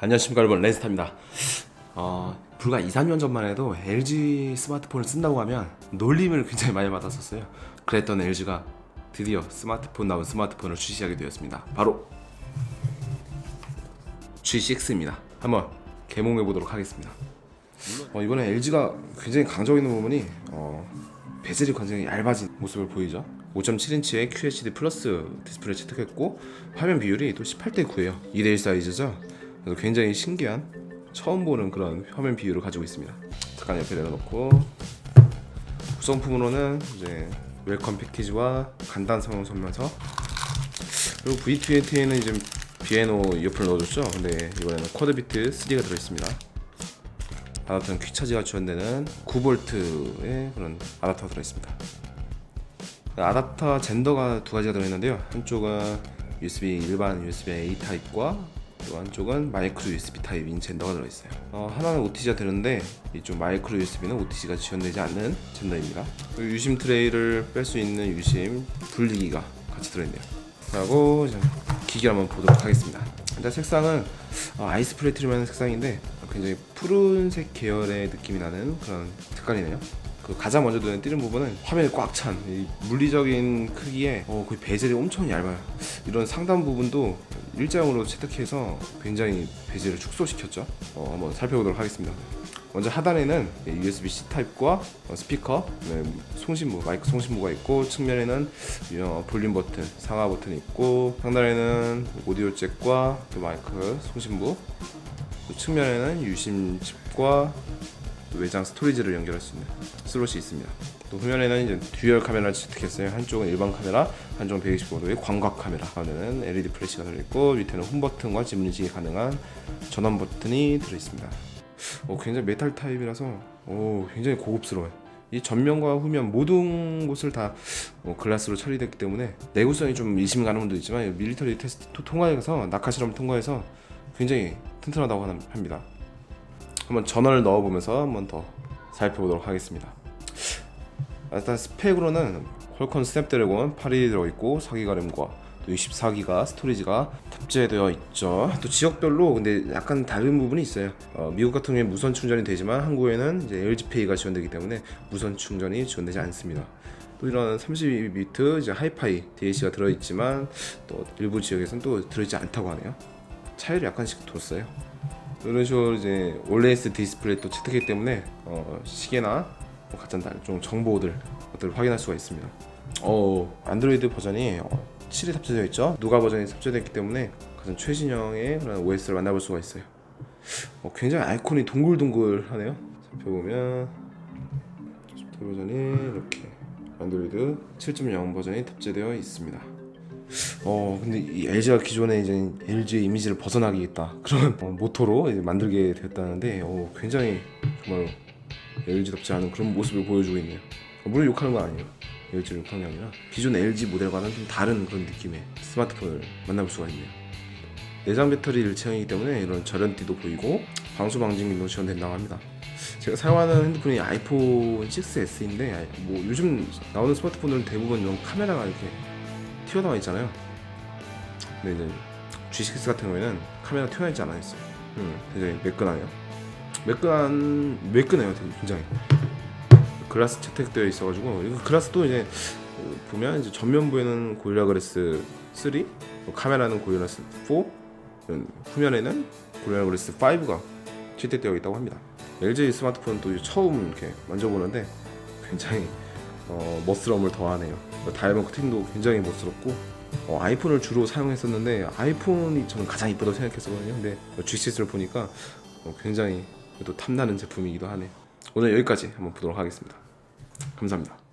안녕하십니까 여러분. 레스타입니다. 어, 불과 2, 3년 전만 해도 LG 스마트폰을 쓴다고 하면 놀림을 굉장히 많이 받았었어요. 그랬던 LG가 드디어 스마트폰 나온 스마트폰을 출시하게 되었습니다. 바로 G6입니다. 한번 개봉해 보도록 하겠습니다. 어, 이번에 LG가 굉장히 강조하고 있는 부분이 어, 베젤이 굉장히 얇아진 모습을 보이죠? 5.7인치의 QHD 플러스 디스플레이 채택했고 화면 비율이 또 18대 9예요. 2대1 사이즈죠 그래서 굉장히 신기한 처음 보는 그런 화면 비율을 가지고 있습니다. 잠깐 옆에 내려놓고 구성품으로는 이제 웰컴 패키지와 간단 사용 설명서 그리고 V20에는 이제 비에노 이어폰을 넣어줬죠. 근데 이번에는 쿼드비트 3가 들어있습니다. 아답터는 퀵차지가 지원되는 9V의 그런 아답터가 들어있습니다. 아답터 젠더가 두 가지가 들어있는데요. 한쪽은 USB 일반 USB A 타입과 또 한쪽은 마이크로 USB 타입인 젠더가 들어있어요. 어, 하나는 OTG가 되는데 이쪽 마이크로 USB는 OTG가 지원되지 않는 젠더입니다. 그리고 유심 트레이를 뺄 수 있는 유심 분리기가 같이 들어있네요. 그리고 기기를 한번 보도록 하겠습니다. 일단 색상은 어, 아이스 플레이트리라는 색상인데 굉장히 푸른색 계열의 느낌이 나는 그런 색깔이네요 그 가장 먼저 눈에 띄는 부분은 화면이 꽉 찬 물리적인 크기에 어, 거의 베젤이 엄청 얇아요. 이런 상단 부분도 일자형으로 채택해서 굉장히 베젤을 축소시켰죠. 어, 한번 살펴보도록 하겠습니다. 먼저 하단에는 USB-C 타입과 어, 스피커, 네, 송신무, 마이크 송신무가 있고 측면에는 어, 볼륨 버튼, 상하 버튼이 있고 상단에는 오디오 잭과 또 마이크 송신무, 또 측면에는 유심 칩과 또 외장 스토리지를 연결할 수 있는 슬롯이 있습니다. 또 후면에는 이제 듀얼 카메라를 채택했어요. 한쪽은 일반 카메라, 한쪽은 125도의 광각 카메라. 가운데는 LED 플래시가 들어있고 밑에는 홈 버튼과 지문 인식이 가능한 전원 버튼이 들어있습니다. 어, 굉장히 메탈 타입이라서 오, 굉장히 고급스러워요. 이 전면과 후면 모든 곳을 다 어, 글라스로 처리됐기 때문에 내구성이 좀 의심 가는 분도 있지만 밀리터리 테스트 통과해서 낙하 실험 통과해서 굉장히 튼튼하다고 합니다. 한번 전원을 넣어보면서 한번 더 살펴보도록 하겠습니다. 일단 스펙으로는 퀄컴 스냅드래곤 8이 들어있고 4기가 램과 또 64기가 스토리지가 탑재되어 있죠. 또 지역별로 근데 약간 다른 부분이 있어요. 어, 미국 같은 경우에 무선 충전이 되지만 한국에는 이제 LG페이가 지원되기 때문에 무선 충전이 지원되지 않습니다. 또 이런 32비트 이제 하이파이 DAC가 들어있지만 또 일부 지역에서는 또 들어있지 않다고 하네요. 차이를 약간씩 뒀어요. 이런 식으로 이제 올레스 디스플레이 또 채택이기 때문에 어, 시계나 뭐 같은 달- 좀 정보들 것들을 확인할 수가 있습니다. 어 안드로이드 버전이 어, 7이 탑재되어 있죠. 누가 버전이 탑재되었기 때문에 가장 최신형의 그런 OS를 만나볼 수가 있어요. 어, 굉장히 아이콘이 동글동글하네요. 살펴보면 버전이 이렇게 안드로이드 7.0 버전이 탑재되어 있습니다. 어 근데 이 LG가 기존에 이제 LG의 이미지를 벗어나겠다 그런 어, 모토로 이제 만들게 되었다는데 어, 굉장히 정말 LG답지 않은 그런 모습을 보여주고 있네요. 어, 물론 욕하는 건 아니에요. LG를 욕하는 게 아니라 기존 LG 모델과는 좀 다른 그런 느낌의 스마트폰을 만나볼 수가 있네요. 내장 배터리 일체형이기 때문에 이런 절연띠도 보이고 방수 방진기도 지원된다고 합니다. 제가 사용하는 핸드폰이 아이폰 6s인데 뭐 요즘 나오는 스마트폰들은 대부분 이런 카메라가 이렇게 튀어나와 있잖아요. 근데 이제 G6 같은 경우에는 카메라 튀어나와 있지 않아 있어요. 음, 굉장히 매끈하네요. 매끈한 매끈해요, 되게 굉장히. 글라스 채택되어 있어가지고 이거 글라스도 이제 그 보면 이제 전면부에는 고릴라 그래스 3, 뭐 카메라는 고릴라 그래스 4, 음, 후면에는 고릴라 그래스 5가 채택되어 있다고 합니다. LG 스마트폰 또 처음 이렇게 만져보는데 굉장히 어, 멋스러움을 더하네요. 다이아몬드 커팅도 굉장히 멋스럽고 어, 아이폰을 주로 사용했었는데 아이폰이 저는 가장 이쁘다고 생각했었거든요. 근데 G6를 보니까 어, 굉장히 또 탐나는 제품이기도 하네요. 오늘 여기까지 한번 보도록 하겠습니다. 감사합니다.